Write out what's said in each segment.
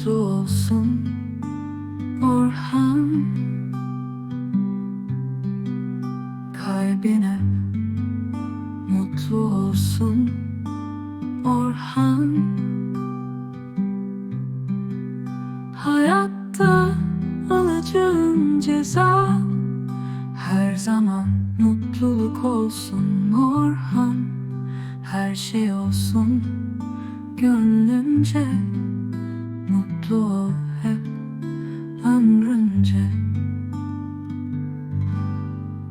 mutlu olsun Orhan. Kalbine mutlu olsun Orhan. Hayatta alacağın ceza Her zaman mutluluk olsun Orhan. Her şey olsun gönlümce. Mutlu ol hep ömrünce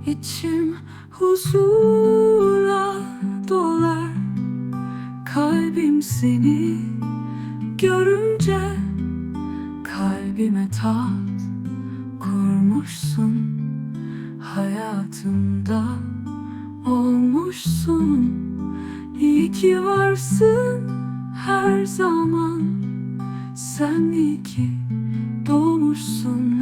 İçim huzura dolar. Kalbim seni görünce Kalbime tat kurmuşsun. Hayatımda olmuşsun. İyi ki varsın her zaman Sen iyi ki doğmuşsun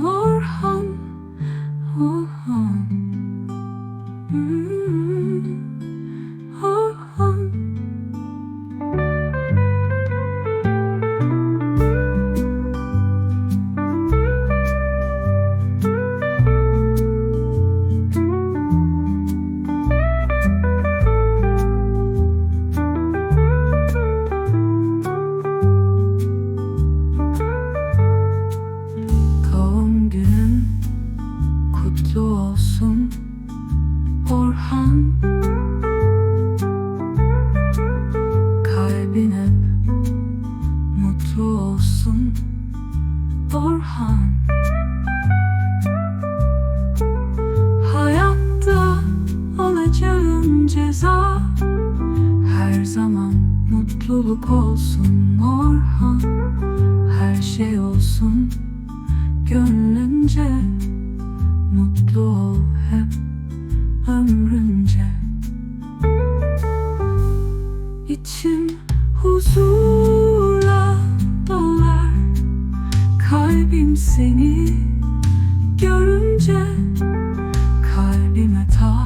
ceza. Her zaman mutluluk olsun Orhan. Her şey olsun gönlünce. Mutlu ol hep ömrünce. İçim huzurla dolar. Kalbim seni görünce. Kalbime tak